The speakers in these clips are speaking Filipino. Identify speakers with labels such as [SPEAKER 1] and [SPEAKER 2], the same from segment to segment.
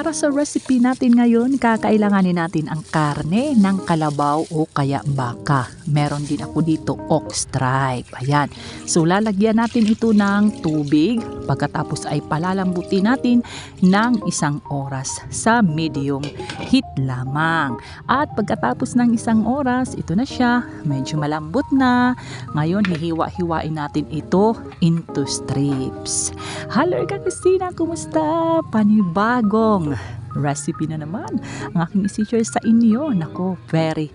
[SPEAKER 1] Para sa recipe natin ngayon, kakailanganin natin ang karne ng kalabaw o kaya baka. Meron din ako dito ox tripe. Ayan. So lalagyan natin ito ng tubig. Pagkatapos ay palalambutin natin ng isang oras sa medium heat lamang. At pagkatapos ng isang oras, ito na siya. Medyo malambot na. Ngayon, hihiwa-hiwain natin ito into strips. Hello kakusina, kumusta? Panibagong recipe na naman ang aking isi-share sa inyo. Nako, very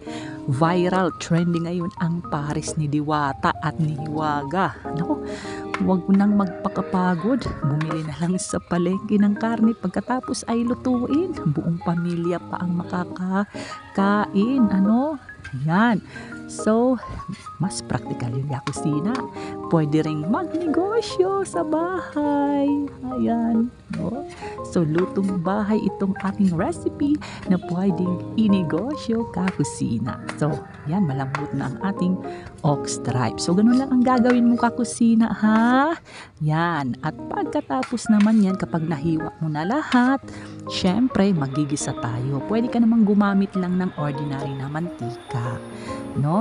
[SPEAKER 1] viral, trending ngayon ang Paris ni Diwata at ni Hiwaga. Nako, huwag mo nang magpakapagod. Bumili na lang sa palengke ng karne pagkatapos ay lutuin. Buong pamilya pa ang makakakain. Ano? Yan. So, mas practical yung yakusina. Pwede ring magnegosyo sa bahay. Ayan. No? So, lutong bahay itong aking recipe na pwedeng inegosyo kakusina. So, yan, malambot na ang ating ox tripe. So, ganun lang ang gagawin mo kakusina, ha? Yan. At pagkatapos naman yan, kapag nahiwa mo na lahat, syempre, magigisa tayo. Pwede ka namang gumamit lang ng ordinary na mantika. No?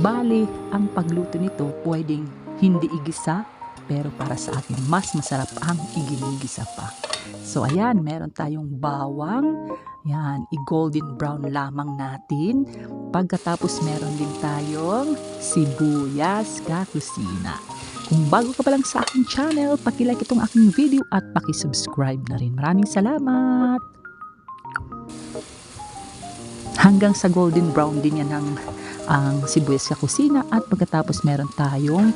[SPEAKER 1] Bali, ang pagluto nito pwedeng hindi igisa, pero para sa akin, mas masarap ang iginigisa pa. So, ayan, meron tayong bawang. Yan, i-golden brown lamang natin. Pagkatapos, meron din tayong sibuyas kakusina. Kung bago ka pa lang sa aking channel, pakilike itong aking video at pakisubscribe na rin. Maraming salamat! Hanggang sa golden brown din yan ang ang sibuyas sa kusina at pagkatapos meron tayong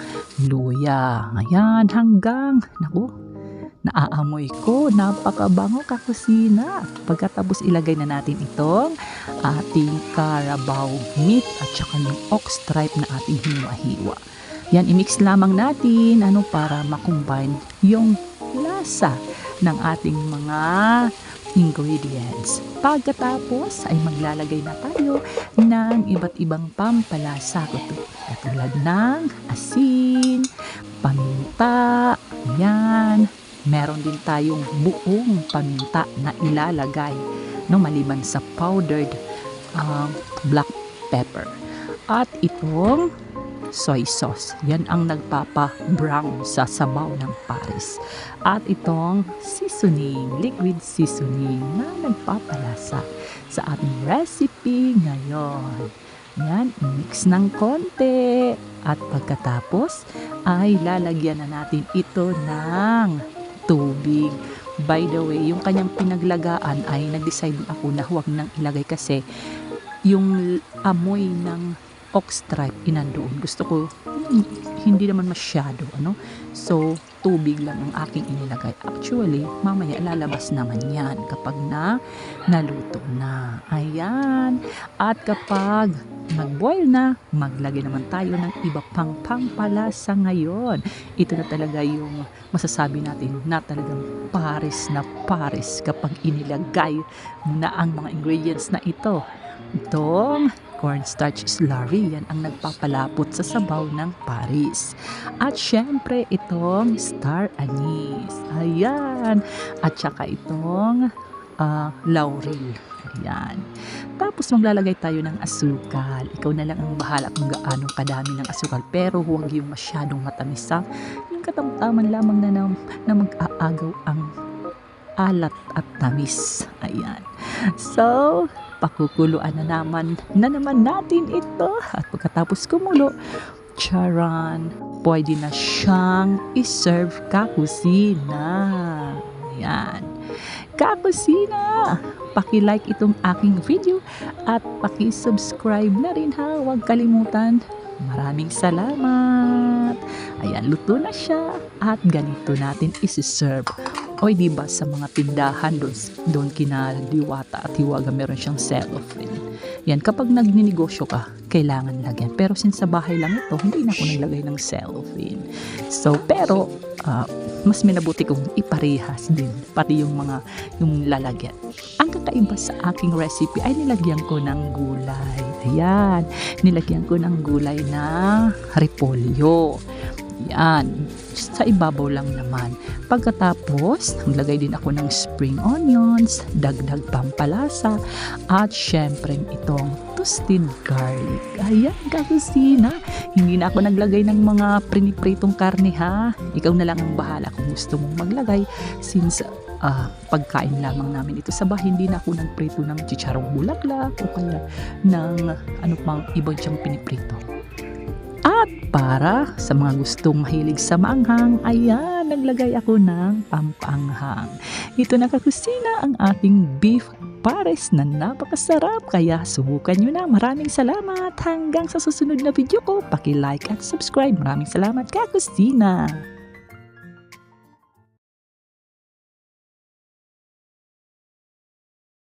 [SPEAKER 1] luya. Ayan, hanggang, naku, naaamoy ko, napakabango ka kusina. Pagkatapos ilagay na natin itong ating carabao meat at saka yung ox tripe na ating hiwa-hiwa. Yan, i-mix lamang natin ano para makombine yung lasa ng ating mga ingredients. Pagkatapos ay maglalagay na tayo ng iba't ibang pampalasa. Katulad ng asin, paminta, yan. Meron din tayong buong paminta na ilalagay no, maliban sa powdered um, black pepper. At itong soy sauce. Yan ang nagpapa-brown sa sabaw ng Paris. At itong seasoning, liquid seasoning na nagpapalasa sa ating recipe ngayon. Yan, mix ng konti. At pagkatapos ay lalagyan na natin ito ng tubig. By the way, yung kanyang pinaglagaan ay nag-decide ako na huwag nang ilagay kasi yung amoy ng ox tripe inandoon. Gusto ko hindi naman masyado ano. So tubig lang ang aking inilagay. Actually, mamaya lalabas naman yan kapag na naluto na. Ayan. At kapag nag-boil na, maglagay naman tayo ng iba pang pampalasa ngayon. Ito na talaga yung masasabi natin na talagang pares na pares kapag inilagay na ang mga ingredients na ito. Itong cornstarch slurry. Yan ang nagpapalapot sa sabaw ng Paris. At syempre, itong star anise. Ayan. At saka itong uh, laurel. Ayan. Tapos maglalagay tayo ng asukal. Ikaw na lang ang bahala kung gaano kadami ng asukal. Pero huwag yung masyadong matamis ha. Yung katamtaman lamang na, na, na mag-aagaw ang alat at tamis. Ayan. So, pakukuluan na naman na naman natin ito. At pagkatapos kumulo, charan, pwede na siyang iserve kakusina. Yan. Kakusina! Paki-like itong aking video at paki-subscribe na rin ha. Huwag kalimutan. Maraming salamat. Ayan, luto na siya. At ganito natin isi-serve. Oy, di ba sa mga tindahan doon, doon kina Diwata at Hiwaga meron siyang cellophane. Yan, kapag nagninegosyo ka, kailangan lagyan. Pero since sa bahay lang ito, hindi na ako naglagay ng cellophane. So, pero, uh, mas minabuti kong iparehas din, pati yung mga, yung lalagyan. Ang kakaiba sa aking recipe ay nilagyan ko ng gulay. Ayan, nilagyan ko ng gulay na repolyo. Yan. Sa ibabaw lang naman. Pagkatapos, naglagay din ako ng spring onions, dagdag pampalasa, at syempre itong toasted garlic. Ayan, kakusina. Hindi na ako naglagay ng mga prinipritong karne ha. Ikaw na lang ang bahala kung gusto mong maglagay since ah, pagkain lamang namin ito sa bahay. Hindi na ako nagprito ng chicharong bulaklak o kaya ng ano pang ibang siyang piniprito. At para sa mga gustong mahilig sa maanghang, ayan, naglagay ako ng pampanghang. Ito na kakusina ang ating beef pares na napakasarap. Kaya subukan nyo na. Maraming salamat. Hanggang sa susunod na video ko, paki-like at subscribe. Maraming salamat kakusina.